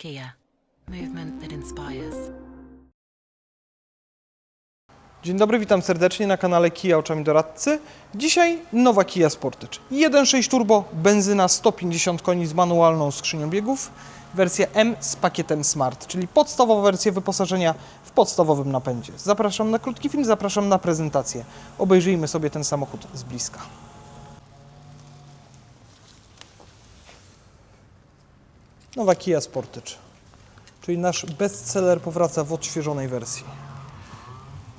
Kia, movement that inspires. Dzień dobry, witam serdecznie na kanale Kia Oczami Doradcy. Dzisiaj nowa Kia Sportage. 1.6 turbo, benzyna 150 koni z manualną skrzynią biegów. Wersja M z pakietem Smart, czyli podstawowa wersja wyposażenia w podstawowym napędzie. Zapraszam na krótki film, zapraszam na prezentację. Obejrzyjmy sobie ten samochód z bliska. Nowa Kia Sportage, czyli nasz bestseller powraca w odświeżonej wersji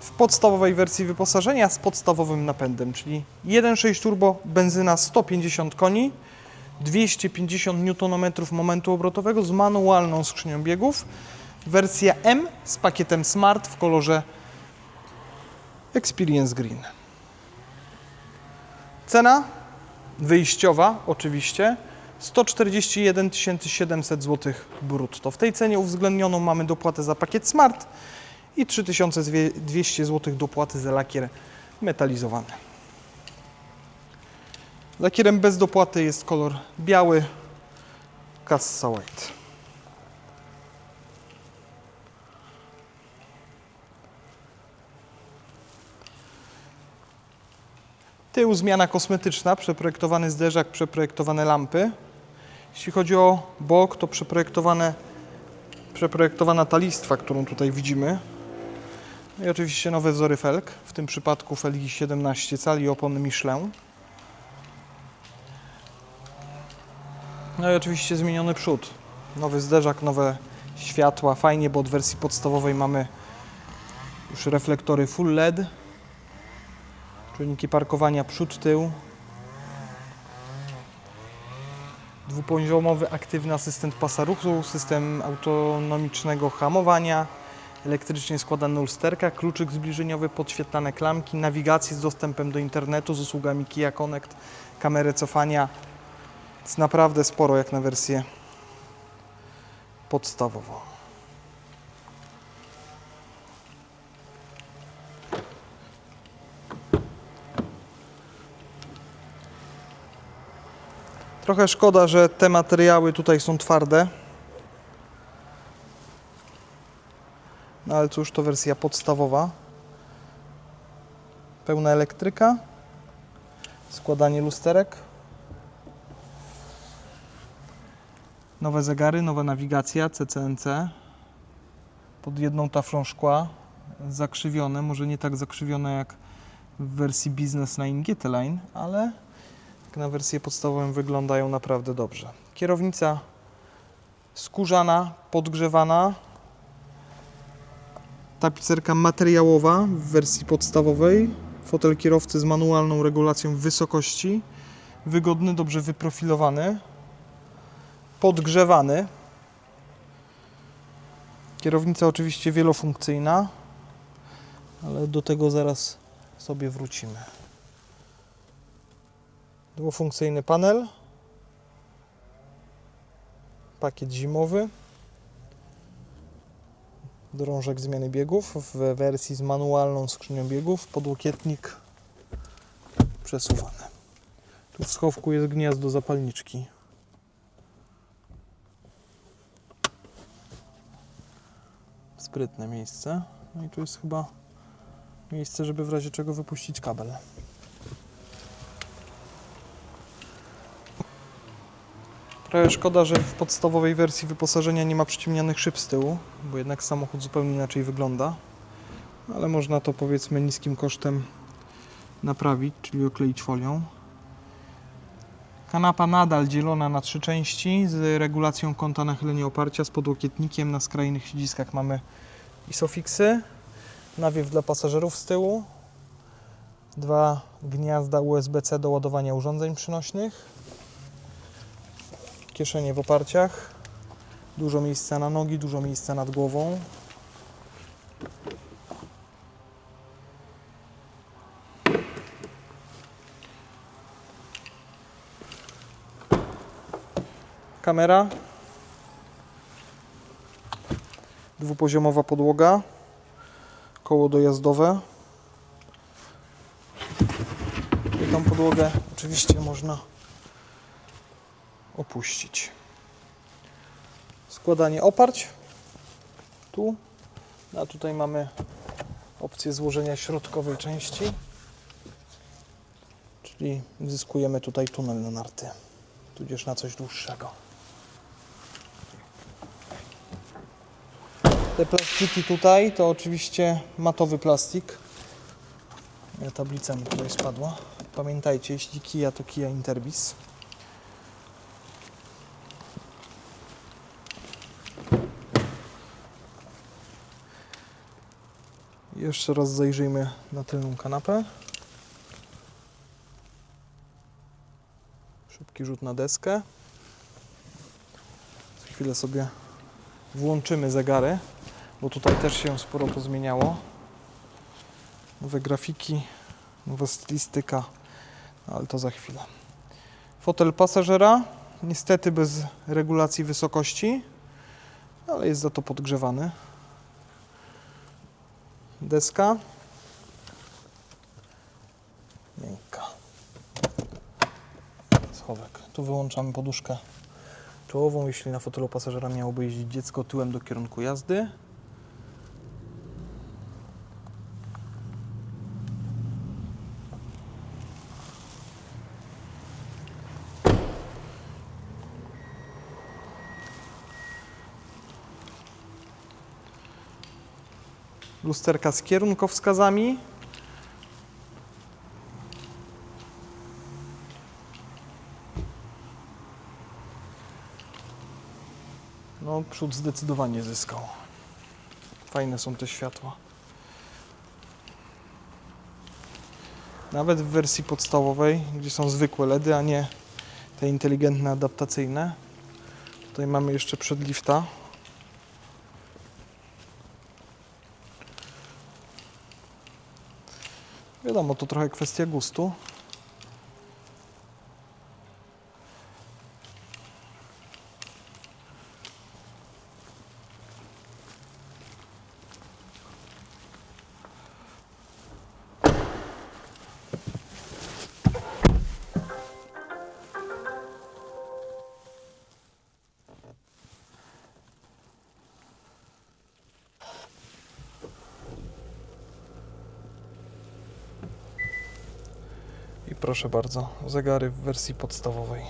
w podstawowej wersji wyposażenia z podstawowym napędem, czyli 1.6 turbo, benzyna 150 koni, 250 Nm momentu obrotowego z manualną skrzynią biegów, wersja M z pakietem Smart w kolorze Experience Green. Cena wyjściowa oczywiście 141 700 zł brutto. W tej cenie uwzględnioną mamy dopłatę za pakiet Smart i 3200 zł dopłaty za lakier metalizowany. Lakierem bez dopłaty jest kolor biały Cassa White. Tył zmiana kosmetyczna, przeprojektowany zderzak, przeprojektowane lampy. Jeśli chodzi o bok, to przeprojektowane, przeprojektowana ta listwa, którą tutaj widzimy. No i oczywiście nowe wzory felg, w tym przypadku felgi 17 cali opony Michelin. No i oczywiście zmieniony przód. Nowy zderzak, nowe światła. Fajnie, bo od wersji podstawowej mamy już reflektory full LED. Czujniki parkowania przód, tył. Dwupoziomowy aktywny asystent pasa ruchu, system autonomicznego hamowania, elektrycznie składana lusterka, kluczyk zbliżeniowy, podświetlane klamki, nawigację z dostępem do internetu z usługami Kia Connect, kamerę cofania. Jest naprawdę sporo jak na wersję podstawową. Trochę szkoda, że te materiały tutaj są twarde. No ale cóż, to wersja podstawowa. Pełna elektryka. Składanie lusterek. Nowe zegary, nowa nawigacja CCNC. Pod jedną taflą szkła. Zakrzywione, może nie tak zakrzywione jak w wersji Business Line GT Line, ale jak na wersję podstawową wyglądają naprawdę dobrze. Kierownica skórzana, podgrzewana, tapicerka materiałowa w wersji podstawowej, fotel kierowcy z manualną regulacją wysokości, wygodny, dobrze wyprofilowany, podgrzewany. Kierownica oczywiście wielofunkcyjna, ale do tego zaraz sobie wrócimy. Dwufunkcyjny panel, pakiet zimowy drążek zmiany biegów w wersji z manualną skrzynią biegów, podłokietnik przesuwany. Tu w schowku jest gniazdo zapalniczki. Sprytne miejsce. No i tu jest chyba miejsce, żeby w razie czego wypuścić kabel. Trochę szkoda, że w podstawowej wersji wyposażenia nie ma przyciemnianych szyb z tyłu, bo jednak samochód zupełnie inaczej wygląda. Ale można to powiedzmy niskim kosztem naprawić, czyli okleić folią. Kanapa nadal dzielona na trzy części z regulacją kąta nachylenia oparcia z podłokietnikiem. Na skrajnych siedziskach mamy isofiksy, nawiew dla pasażerów z tyłu, dwa gniazda USB-C do ładowania urządzeń przynośnych, kieszenie w oparciach, dużo miejsca na nogi, dużo miejsca nad głową. Kamera. Dwupoziomowa podłoga. Koło dojazdowe. I tą podłogę oczywiście można opuścić. składanie oparć. Tu. A tutaj mamy opcję złożenia środkowej części. Czyli zyskujemy tutaj tunel na narty, tudzież na coś dłuższego. Te plastiki tutaj to oczywiście matowy plastik. Tablica mi tutaj spadła. Pamiętajcie, jeśli Kia to Kia Interbis. Jeszcze raz zajrzyjmy na tylną kanapę. Szybki rzut na deskę. Za chwilę sobie włączymy zegary, bo tutaj też się sporo pozmieniało. Nowe grafiki, nowa stylistyka, no ale to za chwilę. Fotel pasażera, niestety bez regulacji wysokości, ale jest za to podgrzewany. Deska. Miękka. Schowek. Tu wyłączamy poduszkę czołową, jeśli na fotelu pasażera miałoby jeździć dziecko tyłem do kierunku jazdy. Lusterka z kierunkowskazami. No, przód zdecydowanie zyskał. Fajne są te światła. Nawet w wersji podstawowej, gdzie są zwykłe LEDy, a nie te inteligentne, adaptacyjne. Tutaj mamy jeszcze przedlifta. Wiadomo, to trochę kwestia gustu. Proszę bardzo, zegary w wersji podstawowej.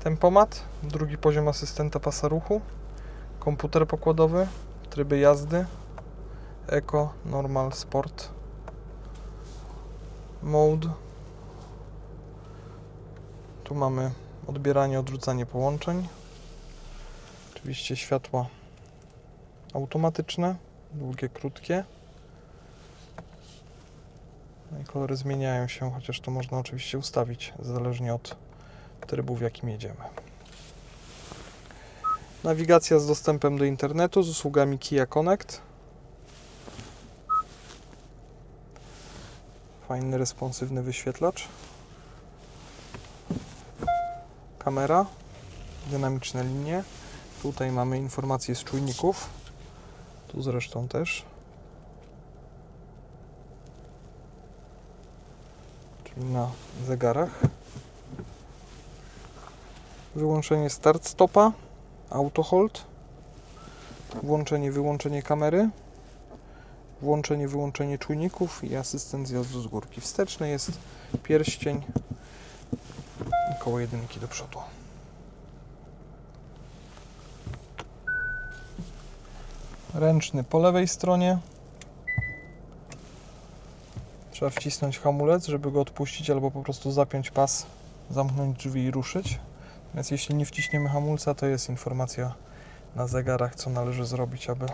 Tempomat, drugi poziom asystenta pasa ruchu, komputer pokładowy, tryby jazdy, Eco, Normal, Sport, Mode. Tu mamy odbieranie, odrzucanie połączeń. Oczywiście światła automatyczne, długie, krótkie. No i kolory zmieniają się, chociaż to można oczywiście ustawić zależnie od trybu, w jakim jedziemy. Nawigacja z dostępem do internetu z usługami Kia Connect. Fajny, responsywny wyświetlacz. Kamera, dynamiczne linie. Tutaj mamy informacje z czujników. Tu zresztą też. Czyli na zegarach. Wyłączenie start stopa, auto hold, włączenie wyłączenie kamery, włączenie wyłączenie czujników i asystent zjazdu z górki. Wsteczny jest pierścień koło jedynki do przodu. Ręczny po lewej stronie. Trzeba wcisnąć hamulec, żeby go odpuścić, albo po prostu zapiąć pas, zamknąć drzwi i ruszyć. Więc jeśli nie wciśniemy hamulca, to jest informacja na zegarach, co należy zrobić, aby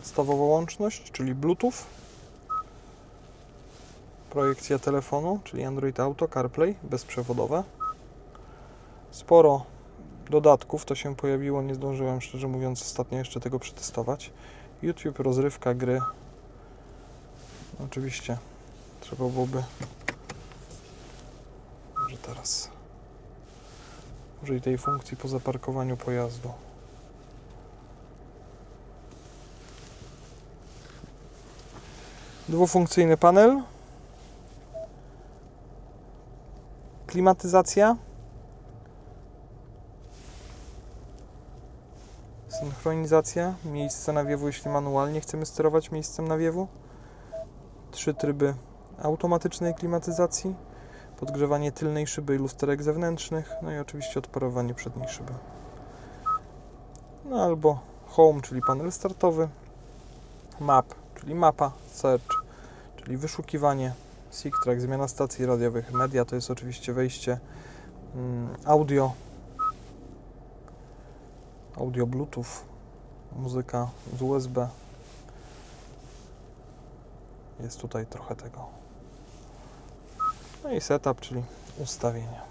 podstawowa łączność, czyli Bluetooth. Projekcja telefonu, czyli Android Auto, CarPlay, bezprzewodowe. Sporo dodatków, to się pojawiło, nie zdążyłem szczerze mówiąc ostatnio jeszcze tego przetestować. YouTube, rozrywka, gry. Oczywiście trzeba byłoby może teraz użyj tej funkcji po zaparkowaniu pojazdu. Dwufunkcyjny panel. Klimatyzacja. Synchronizacja. Miejsce nawiewu, jeśli manualnie chcemy sterować miejscem nawiewu. Trzy tryby automatycznej klimatyzacji. Podgrzewanie tylnej szyby i lusterek zewnętrznych. No i oczywiście odparowanie przedniej szyby. No albo Home, czyli panel startowy. Map, czyli mapa. Search, czyli wyszukiwanie. SIG-Track, zmiana stacji radiowych. Media to jest oczywiście wejście mm, audio. Audio Bluetooth. Muzyka z USB. Jest tutaj trochę tego. No i setup, czyli ustawienia.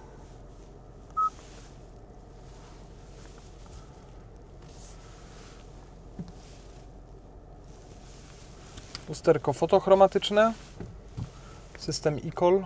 Lusterko fotochromatyczne. System e-call.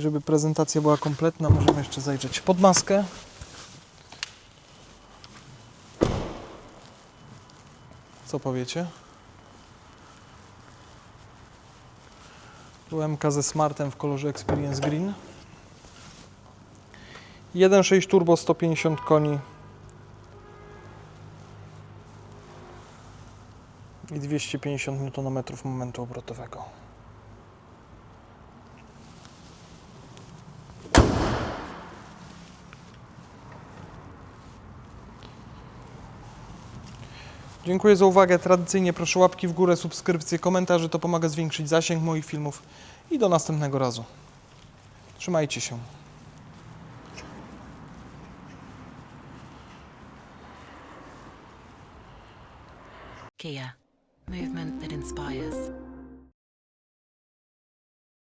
Żeby prezentacja była kompletna, możemy jeszcze zajrzeć pod maskę. Co powiecie? UMK ze smartem w kolorze Experience Green. 1.6 turbo 150 koni i 250 Nm momentu obrotowego. Dziękuję za uwagę. Tradycyjnie proszę łapki w górę, subskrypcje, komentarze. To pomaga zwiększyć zasięg moich filmów. I do następnego razu. Trzymajcie się. Kia. Movement that inspires.